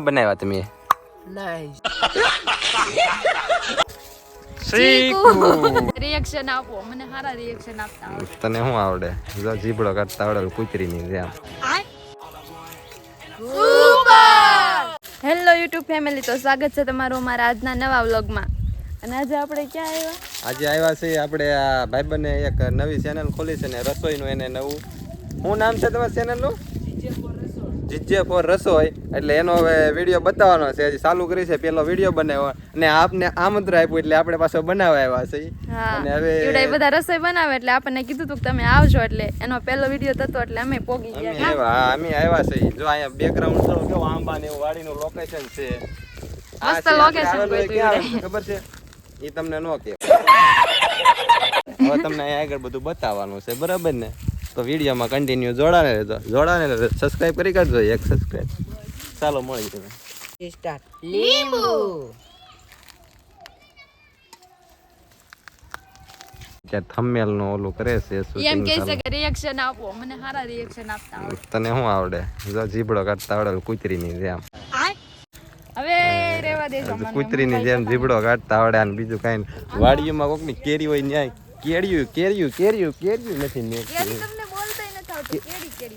બનાવ્યા તમે રિએક્શન આપો. મને સારા રિએક્શન આપતા આવડે. તને શું આવડે? જો જીબડો કાઢતા આવડે કૂતરીની જેમ. હેલો યુટ્યુબ ફેમિલી તો સ્વાગત છે તમારું અમારા આજના નવા વ્લોગમાં. અને આજે આપણે ક્યાં આવ્યા? આજે આવ્યા છે આપણે આ ભાઈબંધને એક નવી ચેનલ ખોલી છે ને રસોઈનું એને નવું. શું નામ છે તમારા ચેનલનું જીજે ફોર રસોઈ એટલે એનો હવે વીડિયો બતાવવાનો છે. હજી ચાલુ કરી છે પેલો વીડિયો બનાવ્યો. અને આપને આમંત્રણ આપ્યું એટલે આપણે પાછો બનાવવા આવ્યા છે અને હવે બધા રસોઈ બનાવે એટલે આપણને કીધું હતું કે તમે આવજો એટલે એનો પેલો વીડિયો થતો એટલે અમે પોગી ગયા અમે આવ્યા છે જો અહીંયા બેકગ્રાઉન્ડ જો કેવો આંબા ને એવું વાડીનું લોકેશન છે. મસ્ત તું છે ખબર છે? એ તમને નો કે હવે તમને અહીંયા આગળ બધું બતાવવાનું છે. બરાબર ને? તો વિડીયોમાં કન્ટિન્યુ જોડાને રહેજો. જોડાને સબસ્ક્રાઇબ કરી કાઢજો. એક સબસ્ક્રાઇબ ચાલો મળી તમે સ્ટાર્ટ લીંબુ. કે થંબનેલનું ઓલું કરે છે એમ કે છે કે રિએક્શન આપો. મને સારા રિએક્શન આપતા આવડે તને શું આવડે? જો જીબડો કાઢતા આવડે કૂતરીની જેમ. હવે રેવા દેજો મને. કૂતરીની જેમ જીબડો કાઢતા આવડે અને બીજું કાંઈ. વાડીઓમાં કોકની કેરી હોય ન્યાય. કેરીયું કેરીયું કેરીયું કેરીયું નથી ને.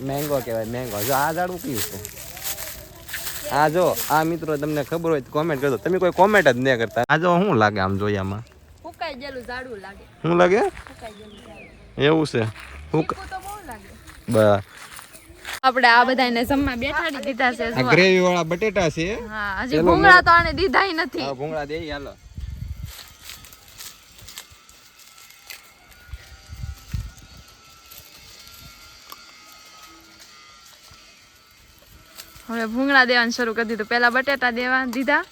મેંગો કહેવાય મેંગો. જો આ ઝાડવું કયું છે? આ જો આ મિત્રો તમને ખબર હોય તો કોમેન્ટ કરજો. તમે કોઈ કોમેન્ટ જ નહીં કરતા. આ જો શું લાગે આમ જોઈએ આમાં ફૂકાઈ ગયેલું ઝાડું લાગે. શું લાગે? ફૂકાઈ ગયેલું એવું છે. બસ આપણે આ બધાને જમવા બેઠાડી દીધા છે ગ્રેવી વાળા બટેટા છે. હા હજી ભૂંગળા તો આને દીધાય નથી. ભૂંગળા દે હાલો. હવે ભૂંગળા દેવાનું શરૂ કરી દીધું. પેલા બટેટા દેવા દીધા.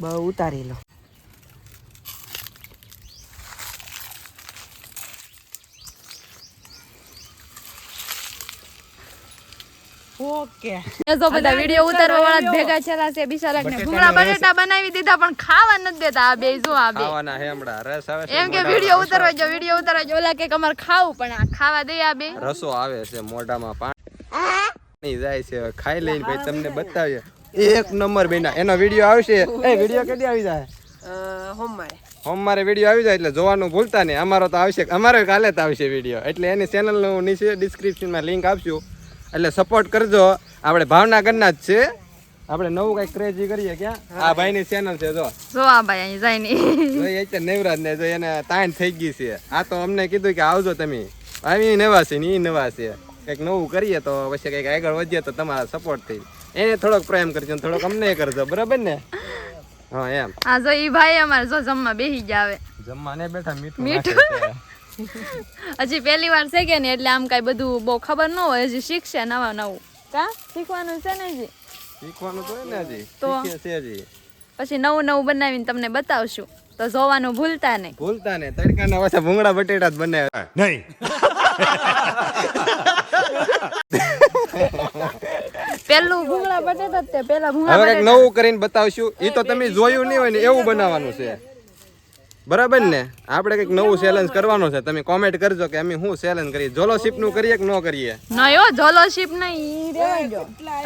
બહુ ઉતારી લો. ઓકે. એ જો બધા વીડિયો ઉતારવા વાળા ભેગા છેલા છે બિચારા ને ભૂંગળા બટેટા બનાવી દીધા પણ ખાવા નથી દેતા આ બે જો આ બે. ખાવાના હેમડા રસ આવે છે એમ કે મોઢામાં ઉતારવા જો વીડિયો ઉતારવા જો ઓલા કે અમારે ખાવું પણ આ ખાવા દે આ બે. રસો આવે છે મોઢામાં પાણી જાય છે ખાઈ લઈને ભાઈ તમને બતાવીએ. એક નંબર બેના એનો વીડિયો આવશે. એ વીડિયો કદી આવી જાય? હોમાય સોમવારે. વીડિયો આવી જાય એટલે જોવાનું ભૂલતા નહીં. અમારો તો આવશે અમારો કાલે જ આવશે વીડિયો. એટલે એની ચેનલનું નીચે ડિસ્ક્રિપ્શનમાં લિંક આપશું. એટલે સપોર્ટ કરજો. આપણે ભાવનગરના જ છે આપણે નવું કંઈક ક્રેઝી કરીએ ક્યાં? આ ભાઈની ચેનલ છે જો. જો આ ભાઈ અહીં જાય ની. જો એ છે નવરાજ ને જો એને તાણ થઈ ગઈ છે. આ તો અમને કીધું કે આવજો તમે. આવી નવા છે ને એ નવા છે કંઈક નવું કરીએ તો પછી કંઈક આગળ વધીએ તો તમારા સપોર્ટ થઈ એને થોડોક પ્રેમ કરજો ને થોડોક અમને કરજો બરાબર ને? હા એમ. આ જો ઈ ભાઈ અમારે જો જમવા બેહી જાવે જમવાને બેઠા મીઠું મીઠું. હજી પહેલી વાર છે કે ને એટલે આમ કઈ બધું બહુ ખબર ન હોય હજી શીખશે નવા નવું. કા? શીખવાનું છે ને હજી? શીખવાનું તો ને હજી. તો? પછી નવું નવું બનાવીને તમને બતાવશું. તો જોવાનું ભૂલતા નહીં. ભૂલતા ને તડકાના પાછા ભૂંગળા બટેટા જ બનાવ્યા પેલું ભૂંગળા બટેટા જ તે પેલા ભૂંગળા હવે નવું કરીને બતાવશું. એ તો તમે જોયું નહીં હોય ને એવું બનાવવાનું છે. બરાબર ને? આપણે કંઈક નવું ચેલેન્જ કરવાનું છે. તમે કોમેન્ટ કરજો કે અમે શું ચેલેન્જ કરીએ. જોલોશિપનું કરીએ કે ન કરીએ? નયો જોલોશિપ નહીં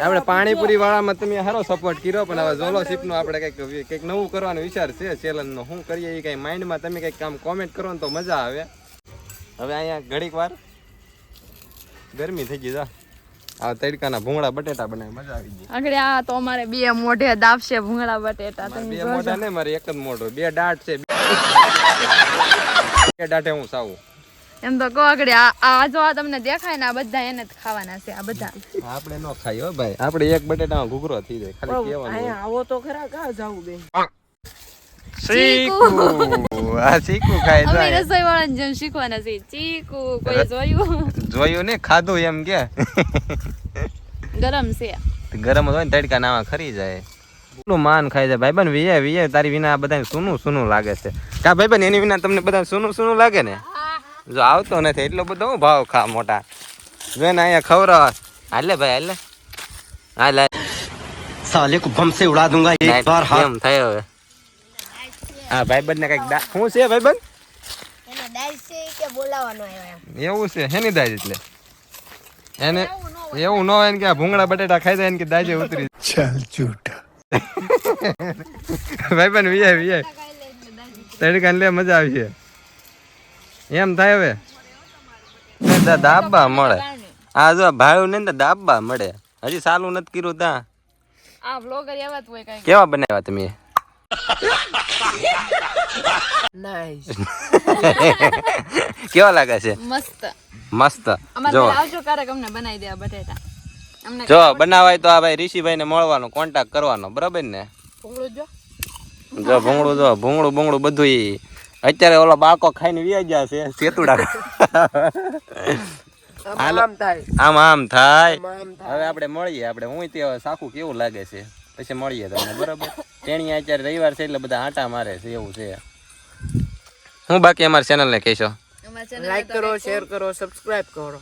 આપણે પાણીપુરી વાળામાં તમે સારો સપોર્ટ કર્યો પણ હવે જોલોશિપનું આપણે કંઈક કંઈક નવું કરવાનો વિચાર છે ચેલેન્જ નો. શું કરીએ એ કઈ માઇન્ડમાં તમે કંઈક કામ કોમેન્ટ કરો ને તો મજા આવે. હવે અહીંયા ઘડીક વાર ગરમી થઈ ગઈ જા. આ તડકાના ભૂંગળા બટેટા બનાવે મજા આવી ગઈ. આગળ આ તો અમારે બે મોઢે દાબશે ભૂંગળા બટેટા બે મોઢા ને મારે એક જ મોઢો. બે દાટ છે દાંતે હું સાવું? એમ તો કહો આગળ આ આ જો આ તમને દેખાય ને આ બધા એને જ ખાવાના છે આ બધા. આપણે નો ખાઈ હો ભાઈ. આપણે એક બટેટા ઘૂઘરો થઈ જાય. ખાલી કહેવાનું અહીંયા આવો તો ખરા કા જાવું બે ચીકુ. આ ચીકુ ખાય અમે રસોઈ વાળાને જેમ શીખવાના છે ચીકુ કોઈ જોયું? જોયું ને ખાધું એમ કે. ગરમ છે. ગરમ હોય ને તડકા નાવા ખરી જાય. શું માન ખાય છે. ભાઈબંધ વિજય વિજય તારી વિના આ સૂનું સૂનું લાગે છે. કા ભાઈબંધ એની વિના તમને બધા સૂનું સૂનું લાગે ને? જો આવતો નથી એટલો બધો હું ભાવ ખા મોટા. જો ને અહીંયા ખવરાવા હાલે ભાઈ હાલે. હાલે સાલે કો સે ઉડા દુંગા એક બાર હા. એમ થયો હવે? હા ભાઈબંધ ને કંઈક શું છે ભાઈબંધ? એવું છે હેની દાજ એટલે? એને એવું ન હોય ને કે ભૂંગળા બટેટા ખાઈ જાય ને કે દાજે ઉતરી ચાલ ચૂટ. ભાઈબંધ વિજય વિજય તડકા લે મજા આવી છે. એમ થાય હવે. દાબા મળે. આ જો ભાડું નહીં દાબા મળે. હજી સાલું નથી કર્યું ત્યાં કેવા બનાવ્યા તમે? કેવા લાગે છે? મસ્ત. મસ્ત. જો. આવજો ક્યારેક અમને બનાવી દેવા બટેટા. જો બનાવાય તો આ ભાઈ ઋષિભાઈ ને મળવાનો કોન્ટેક્ટ કરવાનો બરાબર ને? જો. જો ભૂંગળું જો ભૂંગળું ભૂંગળું બધું અત્યારે ઓલો બાળકો ખાઈને વ્યા ગયા છે સેતુડા આમ આમ થાય. હવે આપણે મળીએ આપણે હું તે સાખું કેવું લાગે છે? પછી મળીએ તમને બરાબર? તેણી અત્યારે રવિવાર છે એટલે બધા આટા મારે છે એવું છે. હું બાકી અમારી ચેનલને કહેશો? અમારા લાઈક કરો શેર કરો સબસ્ક્રાઇબ કરો.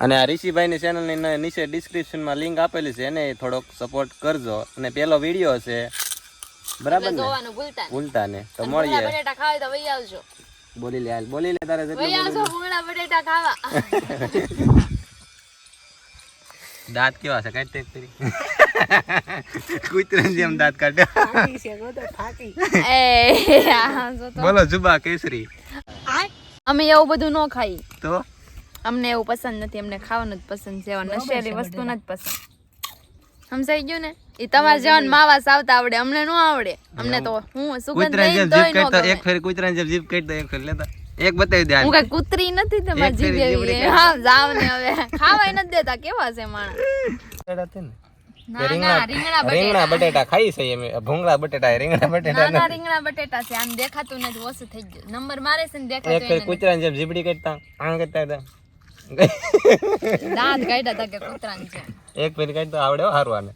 અને આ ઋષિભાઈની ચેનલની ન- નીચે ડિસ્ક્રિપ્શનમાં લિંક આપેલી છે એને થોડોક સપોર્ટ કરજો. અને પેલો વીડિયો છે બરાબર ને? ભૂલતા ને તો મળીએ. બોલી લે હાલ બોલી લે તારે બટેટા ખાવા. દાંત કેવા છે? કાઢ તે કરી કૂતરાની જેમ દાંત કાઢે ફાકી છે ગો તો ફાકી. એ આ જો તો. બોલો જુબા કેસરી. અમે એવું બધું ન ખાઈ. તો? અમને એવું પસંદ નથી અમને ખાવાનું જ પસંદ છે નશેરી વસ્તુ નથી પસંદ. સમજાઈ ગયું ને? એ તમારે જેવાને માવા સાવતા આવડે અમને ન આવડે. અમને તો હું સુગંધ લઈ તોય જીભ ન એક ફેર કૂતરાની જેમ જીભ કાઢતો એક ફેર લેતા. એક બતાવી દે હું કઈ કૂતરી નથી તમારી જીભ એવી. હા જાવ ને હવે. ખાવાય નથી દેતા કેવા છે માણા? રીંગણા બટેટા. ખાઈ છે એમ. ભૂંગળા બટેટા રીંગણા બટેટા ના ના રીંગણા બટેટા છે. આમ દેખાતું નથી ઓછું થઈ ગયું. નંબર મારે છે ને એક દેખાતું જેમ આમ કરતા નથી. દાંત કાઢ્યા તા કે કૂતરાની છે. એક ફેર કાઢતો આવડે હો હારવાને.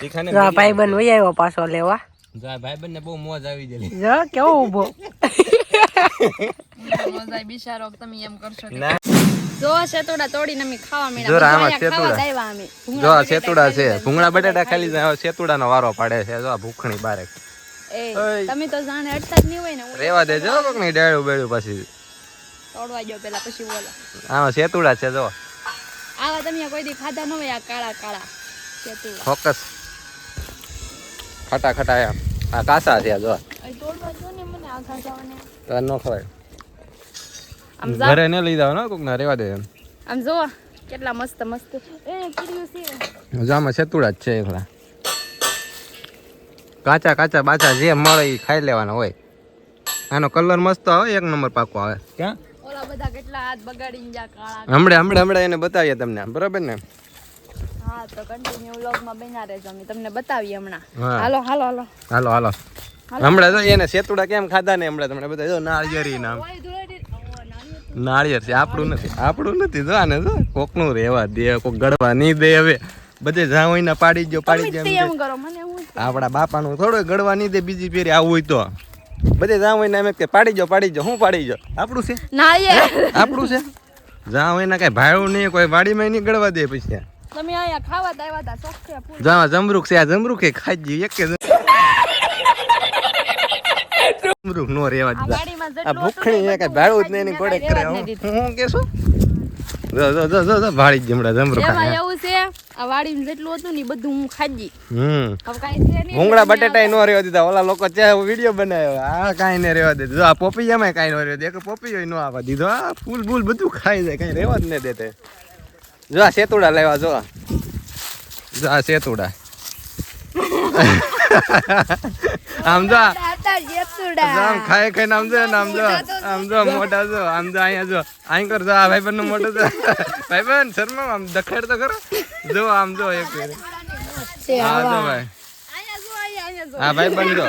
તીખાને જા ભાઈ બન વઈ આવ્યો પાછો લેવા. જા ભાઈ બન ને બહુ મોજ આવી ગયેલી. જો કેવો ઊભો. મોજાય બિચારો તમે એમ કરશો જો શેતોડા તોડીને અમે ખાવા જો આમાં ખાવા અમે. જો આ સેતુડા છે. ભૂંગળા બટાટા ખાલી સેતુડાનો વારો પાડે છે. જો આ ભૂખણી બારે. એ તમે તો જાણે અડતા જ નહીં હોય ને રેવા દેજો કોકની ડેડું બેડું પછી. તોડવા ગયો પેલા પછી બોલો. આમાં સેતુડા છે જો. આવા તમે કોઈ દી ખાધા ન હોય આ કાળા કાળા સેતુડા ફોકસ. ખટા ખટા એમ. આ કાસા છે જો. અહીં તોડવા જો ને મને આ ખાધાવાને તો ન ખવાય. આમ જા. ઘરે ન લઈ જાવ ને કોક ના રેવા દે એમ. આમ જો કેટલા મસ્ત મસ્ત. એ કીડ્યું છે. જો સેતુડા જ છે એકલા. કાચા કાચા બાચા જે મળે એ ખાઈ લેવાના હોય. આનો કલર મસ્ત આવે એક નંબર પાકો આવે. ક્યાં? ઓલા બધા કેટલા હાથ બગાડીને જા કાળા હમણે હમણે હમણે એને બતાવીએ તમને બરાબર ને? હા તો કન્ટિન્યુ વ્લોગમાં બેના રહેજો અમે તમને બતાવીએ હમણાં. હાલો હાલો હાલો. હાલો હાલો. હમણાં તો એને સેતુડા કેમ ખાધા ને હમણાં તમને બધા જો નાળિયેરી નામ નાળિયેર. છે આપણું નથી આપણું નથી જો આને જો કોકનું રહેવા દે કોક ગળવા નહીં દે હવે. બધે જ્યાં હોય ને પાડી દો પાડી દે એમ કરો મને હું આપણા બાપાનું થોડું ગળવા નહીં દે બીજી ફેરી આવું હોય તો. બધે જ્યાં હોય એમ કે પાડી જો પાડી જો હું પાડી જો. આપણું છે? નાળિયેર આપણું છે? જ્યાં હોય ને કઈ ભાડું નહીં કોઈ વાડીમાં ગળવા દે પછી તમે અહીંયા ખાવા તો તા ફૂલ. જ્યાં જમરૂક છે આ જમરૂક એ ગયું એક કે જમરૂક. નો રેવા દીધા. આ ભૂખણી ને એ કઈ ભાડું જ નહીં એની ગોળે કરે. હું. હું કેશું જો જો જો જો ભાડી જ હમણાં જમરૂક એવું છે આ વાડીમાં જેટલું હતું ને બધું હું ખાધી. હમ. ભૂંગળા બટેટા નો રહેવા દીધા. ઓલા લોકો ત્યાં વીડિયો બનાવ્યો. આ કાંઈ ને રહેવા દીધું. જો આ પોપૈયામાં કાંઈ નો રહ્યો દે એક પોપૈયો નો આવવા દીધો. આ ફૂલ ફૂલ બધું ખાઈ જાય. કાંઈ રહેવા જ ન દેતે. જો આ સેતુડા લેવા જો. જો આ સેતુડા આમ જો જેતુડા. આમ ખાઈ ખાઈને આમ જો આમ જો. આમ જો મોટા જો. આમ જો અહીંયા જો. અહીં કર જો આ ભાઈ જો શર્મા આમ દખેડ તો કરો જો આમ જો એક હા જો ભાઈ. અહીંયા જો, અહીંયા, અહીંયા જો.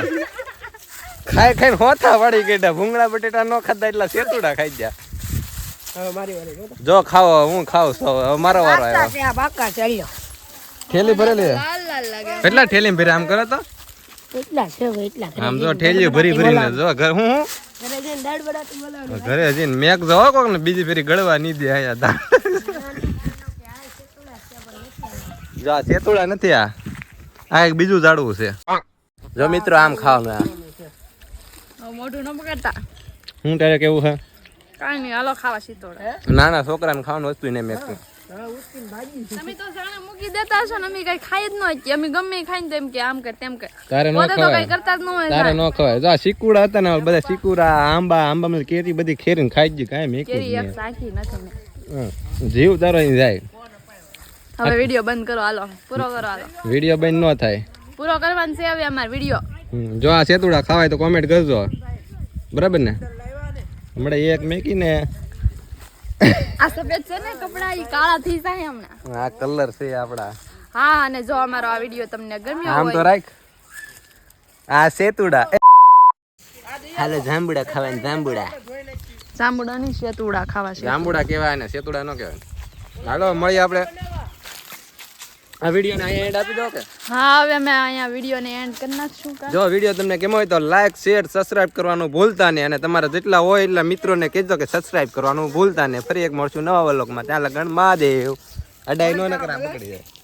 હા ખાઈ ખાઈને હોતા વાળી ગયેલા ભૂંગળા બટેટા નો ખાધા એટલા સેતુડા ખાઈ ગયા. હવે મારી વારી જો. ખાવો હું ખાવ છો મારો વારો આવ્યો. ઠેલી ભરેલી કેટલા ઠેલી ભરે આમ કરો તો. એટલા છે એટલા આમ જો જઈને ભરી ભરીને જો ઘર હું ઘરે જઈને દાળ બરાતી બોલાવવાની ઘરે જઈને મેક જો કોક ને બીજી ફેરી ગળવા નહીં દે આયા જો આ સેતુડા નથી આ. આ એક બીજું ઝાડવું છે. જો મિત્રો આમ ખાવાનું આ. મોઢું ન પકડતા. હું તારે કેવું છે? કાઈ નહીં હાલો ખાવા શીતોડા નાના છોકરાને ખાવાનું વસ્તુ ને મેં તમે તો જાણે મૂકી દેતા હશો ને અમે કઈ ખાઈ જ ન હોય અમે ગમે ખાઈને તો એમ કે આમ કર તેમ કર. તારે ન કઈ કરતા જ ન હોય તારે ન ખવાય. જો આ હતા ને બધા શીકુડા આંબા આંબા કેરી બધી ખેરીને ખાઈ જ કાંઈ મેકું કેરી એક સાખી નથી જીવ તારો અહીં જાય. હવે વીડિયો બંધ કરો હાલો. પૂરો કરો હાલો. વીડિયો બંધ ન થાય. પૂરો કરવાનો છે હવે અમાર વીડિયો. હમ, જો આ સેતુડા ખાવાય તો કોમેન્ટ કરજો. બરાબર ને? હમણાં એક મેકીને આ સફેદ છે ને કપડા ઈ કાળા થઈ જાય હમણાં. આ કલર છે આપડા. હા અને જો અમારો આ વીડિયો તમને ગમ્યો આમ તો રાખ. આ સેતુડા હાલો જાંબુડા ખાવાય જાંબુડા જાંબુડા. ની સેતુડા ખાવા છે. જાંબુડા કહેવાય ને સેતુડા ન કહેવાય. હાલો મળીએ આપણે. આ વિડીયોને અહીંયા એન્ડ આપી દો કે? હા હવે અમે અહીંયા વિડીયોને એન્ડ કરી નાખશું જો વીડિયો તમને કેમ હોય તો લાઈક શેર સબસ્ક્રાઇબ કરવાનું ભૂલતા નહીં. અને તમારા જેટલા હોય એટલા મિત્રોને કહેજો કે સબસ્ક્રાઇબ કરવાનું ભૂલતા નહીં. ફરી એક મળશું નવા વ્લોગમાં ત્યાં લગન મહાદેવ. અડાઈ નો ને કરા પકડી જાય.